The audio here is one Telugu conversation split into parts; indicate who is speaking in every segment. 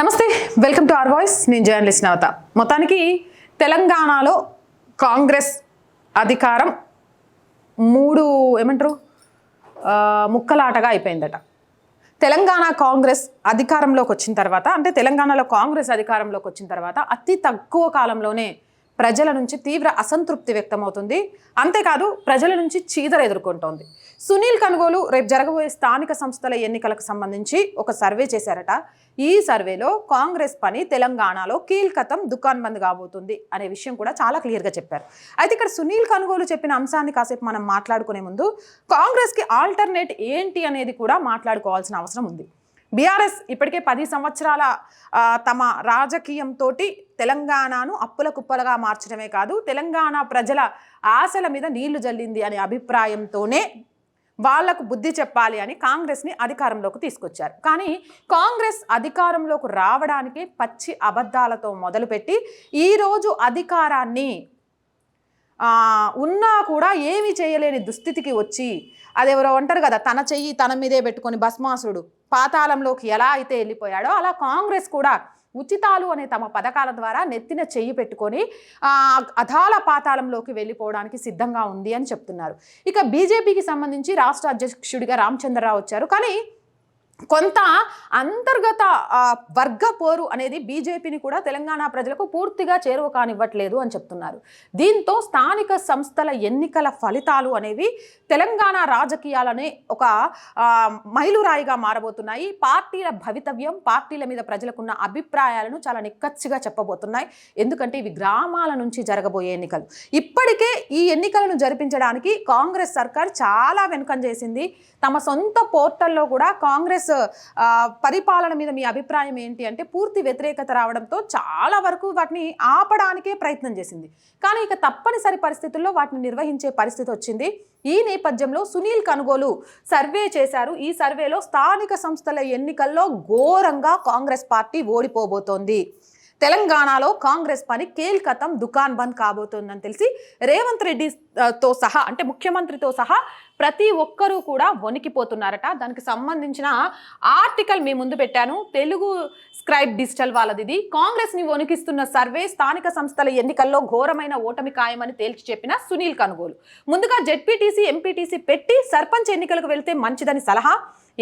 Speaker 1: నమస్తే వెల్కమ్ టు ఆర్ వాయిస్. నేను జర్నలిస్ట్ నవత. మొత్తానికి తెలంగాణలో కాంగ్రెస్ అధికారం మూడు ఏమంటారు? ముక్కలాటగా అయిపోయిందట. తెలంగాణ కాంగ్రెస్ అధికారంలోకి వచ్చిన తర్వాత అంటే తెలంగాణలో కాంగ్రెస్ అధికారంలోకి వచ్చిన తర్వాత అతి తక్కువ కాలంలోనే ప్రజల నుంచి తీవ్ర అసంతృప్తి వ్యక్తమవుతుంది. అంతేకాదు ప్రజల నుంచి చీదర ఎదుర్కొంటోంది. సునీల్ కనుగోలు రేపు జరగబోయే స్థానిక సంస్థల ఎన్నికలకు సంబంధించి ఒక సర్వే చేశారట. ఈ సర్వేలో కాంగ్రెస్ పని తెలంగాణలో కీల్కతం దుకాన్ బంద్ కాబోతుంది అనే విషయం కూడా చాలా క్లియర్గా చెప్పారు. అయితే ఇక్కడ సునీల్ కనుగోలు చెప్పిన అంశాన్ని కాసేపు మనం మాట్లాడుకునే ముందు కాంగ్రెస్కి ఆల్టర్నేట్ ఏంటి అనేది కూడా మాట్లాడుకోవాల్సిన అవసరం ఉంది. బీఆర్ఎస్ ఇప్పటికే పది సంవత్సరాల తమ రాజకీయంతో తెలంగాణను అప్పుల కుప్పలుగా మార్చడమే కాదు తెలంగాణ ప్రజల ఆశల మీద నీళ్ళు జల్లింది అనే అభిప్రాయంతోనే వాళ్ళకు బుద్ధి చెప్పాలి అని కాంగ్రెస్ని అధికారంలోకి తీసుకొచ్చారు. కానీ కాంగ్రెస్ అధికారంలోకి రావడానికి పచ్చి అబద్ధాలతో మొదలుపెట్టి ఈరోజు అధికారాన్ని ఉన్నా కూడా ఏమీ చేయలేని దుస్థితికి వచ్చి అదెవరో అంటారు కదా తన చెయ్యి తన మీదే పెట్టుకొని భస్మాసుడు పాతాళంలోకి ఎలా అయితే వెళ్ళిపోయాడో అలా కాంగ్రెస్ కూడా ఉచితాలు అనే తమ పథకాల ద్వారా నెత్తిన చెయ్యి పెట్టుకొని అథాల అధాల పాతాళంలోకి వెళ్ళిపోవడానికి సిద్ధంగా ఉంది అని చెప్తున్నారు. ఇక బీజేపీకి సంబంధించి రాష్ట్ర అధ్యక్షుడిగా రామచంద్రరావు వచ్చారు. కానీ కొంత అంతర్గత వర్గ పోరు అనేది బీజేపీని కూడా తెలంగాణ ప్రజలకు పూర్తిగా చేరువ కానివ్వట్లేదు అని చెప్తున్నారు. దీంతో స్థానిక సంస్థల ఎన్నికల ఫలితాలు అనేవి తెలంగాణ రాజకీయాలనే ఒక మైలురాయిగా మారబోతున్నాయి. పార్టీల భవితవ్యం పార్టీల మీద ప్రజలకున్న అభిప్రాయాలను చాలా నిక్కచ్చిగా చెప్పబోతున్నాయి. ఎందుకంటే ఇవి గ్రామాల నుంచి జరగబోయే ఎన్నికలు. ఇప్పటికే ఈ ఎన్నికలను జరిపించడానికి కాంగ్రెస్ సర్కార్ చాలా వెనుకం చేసింది తమ సొంత పోర్టల్లో కూడా కాంగ్రెస్ పరిపాలన మీద మీ అభిప్రాయం ఏంటి అంటే పూర్తి వ్యతిరేకత రావడంతో చాలా వరకు వాటిని ఆపడానికే ప్రయత్నం చేసింది. కానీ ఇక తప్పనిసరి పరిస్థితుల్లో వాటిని నిర్వహించే పరిస్థితి వచ్చింది. ఈ నేపథ్యంలో సునీల్ కనుగోలు సర్వే చేశారు. ఈ సర్వేలో స్థానిక సంస్థల ఎన్నికల్లో ఘోరంగా కాంగ్రెస్ పార్టీ ఓడిపోబోతోంది. తెలంగాణలో కాంగ్రెస్ పని కేల్కతం దుకాన్ బంద్ కాబోతోందని తెలిసి రేవంత్ రెడ్డి తో సహా అంటే ముఖ్యమంత్రితో సహా ప్రతి ఒక్కరూ కూడా వణికిపోతున్నారట. దానికి సంబంధించిన ఆర్టికల్ మీ ముందు పెట్టాను. తెలుగు స్క్రైబ్ డిజిటల్ వాళ్ళది ఇది కాంగ్రెస్ని వణికిస్తున్న సర్వే స్థానిక సంస్థల ఎన్నికల్లో ఘోరమైన ఓటమి ఖాయమని తేల్చి చెప్పిన సునీల్ కనుగోలు. ముందుగా జెడ్పీటీసీ ఎంపీటీసీ పెట్టి సర్పంచ్ ఎన్నికలకు వెళ్తే మంచిదని సలహా.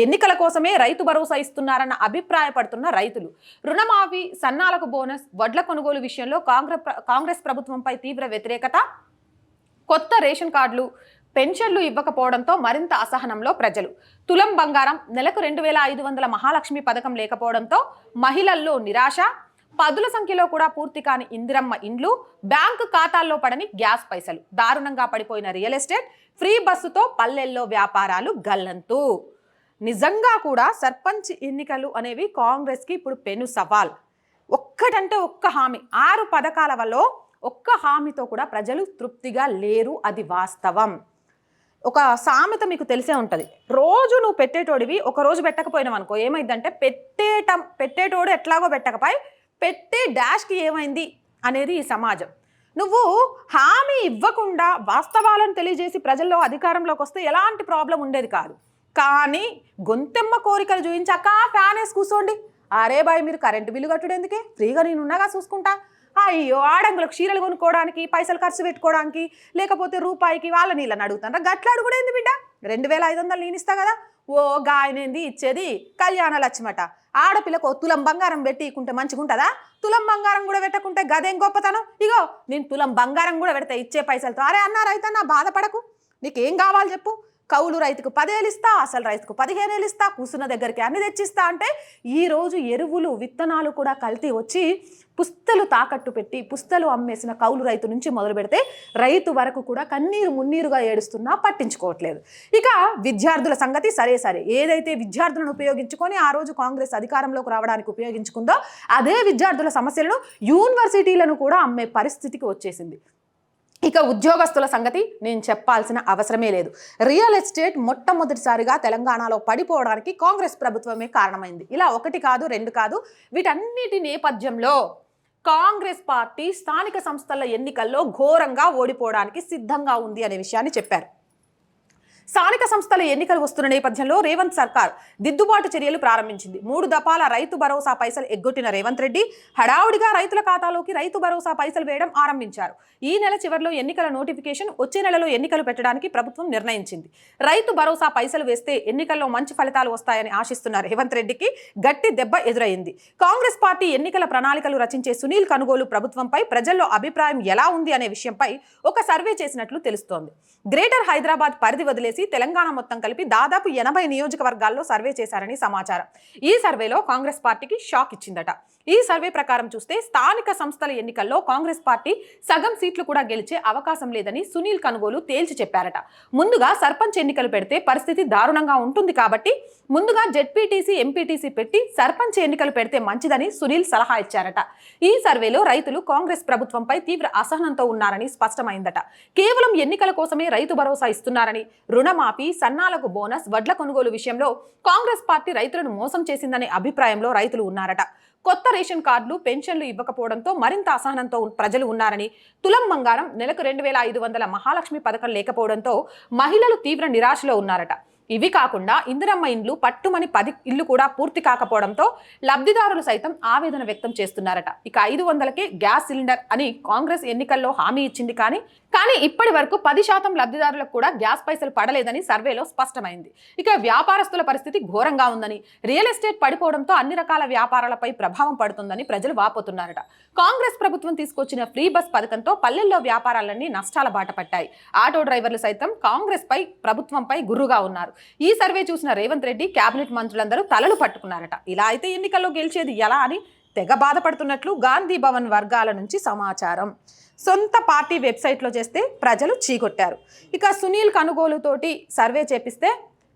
Speaker 1: ఎన్నికల కోసమే రైతు భరోసా ఇస్తున్నారన్న అభిప్రాయపడుతున్న రైతులు. రుణమాఫీ సన్నాలకు బోనస్ వడ్ల కొనుగోలు విషయంలో కాంగ్రెస్ కాంగ్రెస్ ప్రభుత్వంపై తీవ్ర వ్యతిరేకత కొత్త రేషన్ కార్డులు పెన్షన్లు ఇవ్వకపోవడంతో మరింత అసహనంలో ప్రజలు. తులం బంగారం నెలకు రెండు వేల ఐదు వందల మహాలక్ష్మి పథకం లేకపోవడంతో మహిళల్లో నిరాశ పదుల సంఖ్యలో కూడా పూర్తి కాని ఇందిరమ్మ ఇండ్లు బ్యాంకు ఖాతాల్లో పడని గ్యాస్ పైసలు. దారుణంగా పడిపోయిన రియల్ ఎస్టేట్ ఫ్రీ బస్సుతో పల్లెల్లో వ్యాపారాలు గల్లంతు. నిజంగా కూడా సర్పంచ్ ఎన్నికలు అనేవి కాంగ్రెస్కి ఇప్పుడు పెను సవాల్. ఒక్కటంటే ఒక్క హామీ. ఆరు పథకాల వల్ల ఒక్క హామీతో కూడా ప్రజలు తృప్తిగా లేరు అది వాస్తవం. ఒక సామెత మీకు తెలిసే ఉంటుంది. రోజు నువ్వు పెట్టేటోడివి ఒక రోజు పెట్టకపోయినావు అనుకో ఏమైందంటే పెట్టేటం పెట్టేటోడు ఎట్లాగో పెట్టకపోయి పెట్టే డాష్కి ఏమైంది అనేది ఈ సమాజం. నువ్వు హామీ ఇవ్వకుండా వాస్తవాలను తెలియజేసి ప్రజల్లో అధికారంలోకి వస్తే ఎలాంటి ప్రాబ్లం ఉండేది కాదు. కానీ గొంతెమ్మ కోరికలు చూపించాక ఫ్యాన్ వేసి కూర్చోండి. అరే బాయ్ మీరు కరెంటు బిల్లు కట్టుడు ఎందుకే ఫ్రీగా నేను ఉన్నాగా చూసుకుంటా. అయ్యో ఆడంగులకు చీరలు కొనుక్కోవడానికి పైసలు ఖర్చు పెట్టుకోవడానికి లేకపోతే రూపాయికి వాళ్ళ నీళ్ళని అడుగుతారా గట్లాడు కూడా ఏంది బిడ్డ? రెండు వేల ఐదు వందలు నేను ఇస్తా కదా? ఓ గాయనేంది ఇచ్చేది కళ్యాణ లక్ష్మట ఆడపిల్లకు తులం బంగారం పెట్టికుంటే మంచిగుంటుందా? తులం బంగారం కూడా పెట్టకుంటే గదేం గొప్పతనం? ఇగో నేను తులం బంగారం కూడా పెడతా ఇచ్చే పైసలతో. అరే అన్న నా బాధపడకు. నీకేం కావాలి చెప్పు? కౌలు రైతుకు పదేళ్ళు ఇస్తా అసలు రైతుకు పదిహేనేళ్ళు ఇస్తా కూసున్న దగ్గరికి అన్ని తెచ్చిస్తా అంటే ఈరోజు ఎరువులు విత్తనాలు కూడా కల్తీ వచ్చి పుస్తలు తాకట్టు పెట్టి పుస్తలు అమ్మేసిన కౌలు రైతు నుంచి మొదలు పెడితే రైతు వరకు కూడా కన్నీరు మున్నీరుగా ఏడుస్తున్నా పట్టించుకోవట్లేదు. ఇక విద్యార్థుల సంగతి సరే సరే. ఏదైతే విద్యార్థులను ఉపయోగించుకొని ఆ రోజు కాంగ్రెస్ అధికారంలోకి రావడానికి ఉపయోగించుకుందో అదే విద్యార్థుల సమస్యలను యూనివర్సిటీలను కూడా అమ్మే పరిస్థితికి వచ్చేసింది. ఇక ఉద్యోగస్తుల సంగతి నేను చెప్పాల్సిన అవసరమే లేదు. రియల్ ఎస్టేట్ మొట్టమొదటిసారిగా తెలంగాణలో పడిపోవడానికి కాంగ్రెస్ ప్రభుత్వమే కారణమైంది. ఇలా ఒకటి కాదు రెండు కాదు వీటన్నిటి నేపథ్యంలో కాంగ్రెస్ పార్టీ స్థానిక సంస్థల ఎన్నికల్లో ఘోరంగా ఓడిపోవడానికి సిద్ధంగా ఉంది అనే విషయాన్ని చెప్పారు. స్థానిక సంస్థల ఎన్నికలు వస్తున్న నేపథ్యంలో రేవంత్ సర్కార్ దిద్దుబాటు చర్యలు ప్రారంభించింది. మూడు దఫాల రైతు భరోసా పైసలు ఎగ్గొట్టిన రేవంత్ రెడ్డి హడావుడిగా రైతుల ఖాతాలోకి రైతు భరోసా పైసలు వేయడం ఆరంభించారు. ఈ నెల చివరిలో ఎన్నికల నోటిఫికేషన్ వచ్చే నెలలో ఎన్నికలు పెట్టడానికి ప్రభుత్వం నిర్ణయించింది. రైతు భరోసా పైసలు వేస్తే ఎన్నికల్లో మంచి ఫలితాలు వస్తాయని ఆశిస్తున్న రేవంత్ రెడ్డికి గట్టి దెబ్బ ఎదురైంది. కాంగ్రెస్ పార్టీ ఎన్నికల ప్రణాళికలు రచించే సునీల్ కనుగోలు ప్రభుత్వంపై ప్రజల్లో అభిప్రాయం ఎలా ఉంది అనే విషయంపై ఒక సర్వే చేసినట్లు తెలుస్తోంది. గ్రేటర్ హైదరాబాద్ పరిధి వదిలేసి తెలంగాణ మొత్తం కలిపి దాదాపు ఎనభై నియోజకవర్గాల్లో సర్వే చేశారని సమాచారం. ఈ సర్వేలో కాంగ్రెస్ పార్టీకి షాక్ ఇచ్చిందట. ఈ సర్వే ప్రకారం చూస్తే స్థానిక సంస్థల ఎన్నికల్లో కాంగ్రెస్ పార్టీ సగం సీట్లు కూడా గెలిచే అవకాశం లేదని సునీల్ కనుగోలు తేల్చి చెప్పారట. ముందుగా సర్పంచ్ ఎన్నికలు పెడితే పరిస్థితి దారుణంగా ఉంటుంది కాబట్టి ముందుగా జెడ్పీటీసీ ఎంపీటీసీ పెట్టి సర్పంచ్ ఎన్నికలు పెడితే మంచిదని సునీల్ సలహా ఇచ్చారట. ఈ సర్వేలో రైతులు కాంగ్రెస్ ప్రభుత్వంపై తీవ్ర అసహనంతో ఉన్నారని స్పష్టమైందట. కేవలం ఎన్నికల కోసమే రైతు భరోసా ఇస్తున్నారని రుణమాఫీ సన్నాలకు బోనస్ వడ్ల కొనుగోలు విషయంలో కాంగ్రెస్ పార్టీ రైతులను మోసం చేసిందనే అభిప్రాయంలో రైతులు ఉన్నారట. కొత్త రేషన్ కార్డులు పెన్షన్లు ఇవ్వకపోవడంతో మరింత అసహనంతో ప్రజలు ఉన్నారని తులం బంగారం నెలకు రెండు వేల ఐదు వందల మహాలక్ష్మి పథకం లేకపోవడంతో మహిళలు తీవ్ర నిరాశలో ఉన్నారట. ఇవి కాకుండా ఇందిరమ్మ ఇండ్లు పట్టుమని పది ఇల్లు కూడా పూర్తి కాకపోవడంతో లబ్ధిదారులు సైతం ఆవేదన వ్యక్తం చేస్తున్నారట. ఇక ఐదు వందలకే గ్యాస్ సిలిండర్ అని కాంగ్రెస్ ఎన్నికల్లో హామీ ఇచ్చింది కానీ కానీ ఇప్పటి వరకు పది శాతం లబ్ధిదారులకు కూడా గ్యాస్ పైసలు పడలేదని సర్వేలో స్పష్టమైంది. ఇక వ్యాపారస్తుల పరిస్థితి ఘోరంగా ఉందని రియల్ ఎస్టేట్ పడిపోవడంతో అన్ని రకాల వ్యాపారాలపై ప్రభావం పడుతుందని ప్రజలు వాపోతున్నారట. కాంగ్రెస్ ప్రభుత్వం తీసుకొచ్చిన ఫ్రీ బస్ పథకంతో పల్లెల్లో వ్యాపారాలన్నీ నష్టాల బాట పట్టాయి. ఆటో డ్రైవర్లు సైతం కాంగ్రెస్ పై ప్రభుత్వంపై గుర్రుగా ఉన్నారు. ఈ సర్వే చూసిన రేవంత్ రెడ్డి కేబినెట్ మంత్రులందరూ తలలు పట్టుకున్నారట. ఇలా అయితే ఎన్నికల్లో గెలిచేది ఎలా అని తెగ బాధపడుతున్నట్లు గాంధీ భవన్ వర్గాల నుంచి సమాచారం. సొంత పార్టీ వెబ్సైట్లో చేస్తే ప్రజలు చీకొట్టారు. ఇక సునీల్ కనుగోలుతోటి సర్వే చేపిస్తే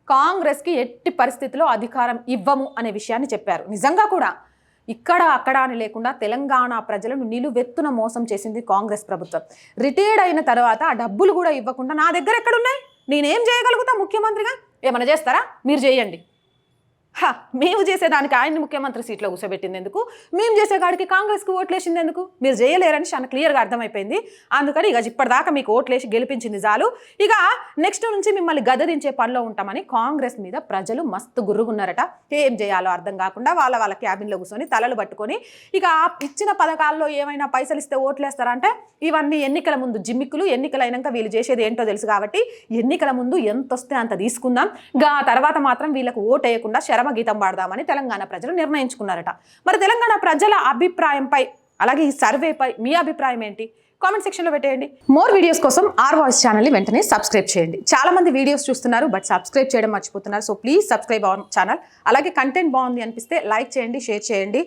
Speaker 1: కాంగ్రెస్కి ఎట్టి పరిస్థితిలో అధికారం ఇవ్వము అనే విషయాన్ని చెప్పారు. నిజంగా కూడా ఇక్కడ అక్కడ అని లేకుండా తెలంగాణ ప్రజలను నిలువెత్తున మోసం చేసింది కాంగ్రెస్ ప్రభుత్వం. రిటైర్డ్ అయిన తర్వాత ఆ డబ్బులు కూడా ఇవ్వకుండా నా దగ్గర ఎక్కడున్నాయి? నేనేం చేయగలుగుతా ముఖ్యమంత్రిగా? ఏమైనా చేస్తారా? మీరు చేయండి. హా మేము చేసేదానికి ఆయన్ని ముఖ్యమంత్రి సీట్లో కూర్చోబెట్టింది ఎందుకు? మేము చేసే కాడికి కాంగ్రెస్కి ఓట్లేసింది ఎందుకు మీరు చేయలేరని చాలా క్లియర్గా అర్థమైపోయింది. అందుకని ఇక ఇప్పటిదాకా మీకు ఓట్లేసి గెలిపించింది చాలు. ఇక నెక్స్ట్ నుంచి మిమ్మల్ని గదరించే పనిలో ఉంటామని కాంగ్రెస్ మీద ప్రజలు మస్తు గుర్రుగున్నారట. ఏం చేయాలో అర్థం కాకుండా వాళ్ళ వాళ్ళ క్యాబిన్లో కూర్చొని తలలు పట్టుకొని ఇక ఇచ్చిన పథకాల్లో ఏమైనా పైసలు ఇస్తే ఓట్లేస్తారంటే ఇవన్నీ ఎన్నికల ముందు జిమ్మిక్కులు ఎన్నికలైనాక వీళ్ళు చేసేది ఏంటో తెలుసు కాబట్టి ఎన్నికల ముందు ఎంత వస్తే అంత తీసుకుందాం. గా తర్వాత మాత్రం వీళ్ళకు ఓటు వేయకుండా శరమ గీతం పాడదామని తెలంగాణ ప్రజలు నిర్ణయించుకున్నారట. మరి తెలంగాణ ప్రజల అభిప్రాయంపై అలాగే ఈ సర్వేపై మీ అభిప్రాయం ఏంటి? కామెంట్ సెక్షన్లో పెట్టేయండి. మోర్ వీడియోస్ కోసం ఆర్ వాయిస్ ఛానల్ని వెంటనే సబ్స్క్రైబ్ చేయండి. చాలా మంది వీడియోస్ చూస్తున్నారు బట్ సబ్స్క్రైబ్ చేయడం మర్చిపోతున్నారు. So please subscribe our channel. అలాగే కంటెంట్ బాగుంది అనిపిస్తే లైక్ చేయండి షేర్ చేయండి.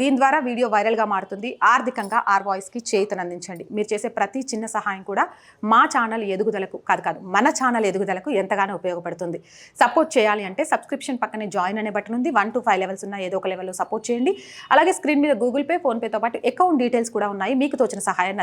Speaker 1: దీని ద్వారా వీడియో వైరల్గా మారుతుంది. ఆర్థికంగా ఆర్ వాయిస్కి చేతను అందించండి. మీరు చేసే ప్రతి చిన్న సహాయం కూడా మా ఛానల్ ఎదుగుదలకు కాదు కాదు మన ఛానల్ ఎదుగుదలకు ఎంతగానో ఉపయోగపడుతుంది. సపోర్ట్ చేయాలి అంటే సబ్స్క్రిప్షన్ పక్కనే జాయిన్ అనే బటన్ ఉంది. వన్ టు ఫైవ్ లెవెల్స్ ఉన్న ఏదో ఒక లెవెల్లో సపోర్ట్ చేయండి. అలాగే స్క్రీన్ మీద గూగుల్ పే ఫోన్పేతో పాటు అకౌంట్ డీటెయిల్స్ కూడా ఉన్నాయి. మీకు తోచిన సహాయాన్ని